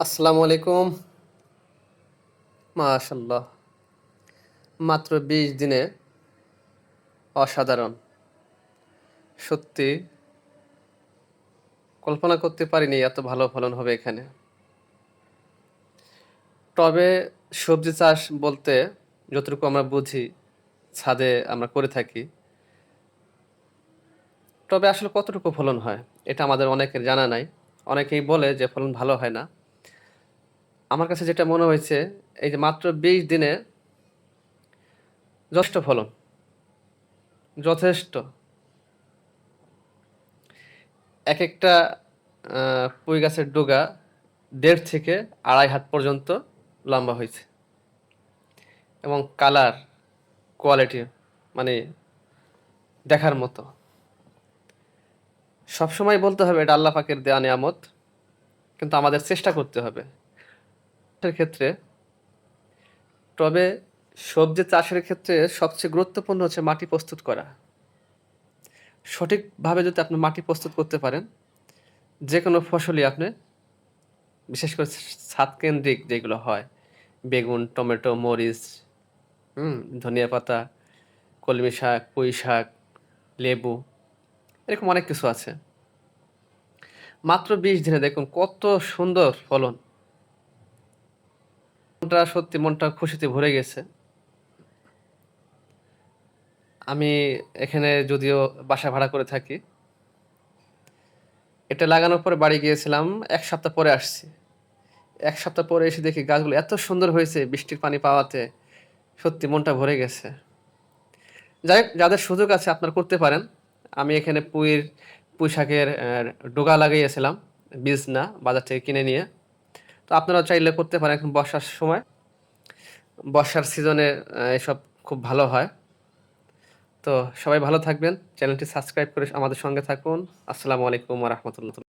আসসালামু আলাইকুম। মাশাল্লাহ মাত্র বিশ দিনে অসাধারণ। সত্যি কল্পনা করতে পারিনি এত ভালো ফলন হবে এখানে। টবে সবজি চাষ বলতে যতটুকু আমরা বুঝি, ছাদে আমরা করে থাকি, তবে আসলে কতটুকু ফলন হয়, এটা আমাদের অনেকের জানা নাই। অনেকেই বলে যে ফলন ভালো হয় না। আমার কাছে যেটা মনে হয়েছে, এই যে মাত্র বিশ দিনে যথেষ্ট ফলন। যথেষ্ট। এক একটা পুঁই গাছের ডোগা দেড় থেকে আড়াই হাত পর্যন্ত লম্বা হয়েছে। এবং কালার, কোয়ালিটি মানে দেখার মতো। সবসময় বলতে হবে, এটা আল্লাহ পাকের দেয়া নিয়ামত, কিন্তু আমাদের চেষ্টা করতে হবে। চাষের ক্ষেত্রে, তবে সবজি চাষের ক্ষেত্রে সবচেয়ে গুরুত্বপূর্ণ হচ্ছে মাটি প্রস্তুত করা। সঠিকভাবে যদি আপনি মাটি প্রস্তুত করতে পারেন যে কোনো ফসলই আপনি, বিশেষ করে ছাদ কেন্দ্রিক যেগুলো হয়, বেগুন, টমেটো, মরিচ, হুম, ধনিয়া পাতা, কলমি শাক, পুঁই শাক, লেবু, এরকম অনেক কিছু আছে। মাত্র বিশ দিনে দেখুন কত সুন্দর ফলন। মনটা সত্যি, মনটা খুশিতে ভরে গেছে। আমি এখানে যদিও বাসা ভাড়া করে থাকি। এটা লাগানোর পরে বাড়ি গিয়েছিলাম, এক সপ্তাহ পরে আসছি। এক সপ্তাহ পরে এসে দেখি গাছগুলো এত সুন্দর হয়েছে বৃষ্টির পানি পাওয়াতে, সত্যি মনটা ভরে গেছে। যাই যাদের সুযোগ আছে আপনারা করতে পারেন। আমি এখানে পুঁইর, পুঁই শাকের ডোগা লাগিয়েছিলাম, বীজ না, বাজার থেকে কিনে নিয়ে। তো আপনারা চাইলে করতে পারেন এখন বর্ষার সময়। বর্ষার সিজনে এসব খুব ভালো হয়। তো সবাই ভালো থাকবেন। চ্যানেলটি সাবস্ক্রাইব করে আমাদের সঙ্গে থাকুন। আসসালামু আলাইকুম রহমতুল্লাহ।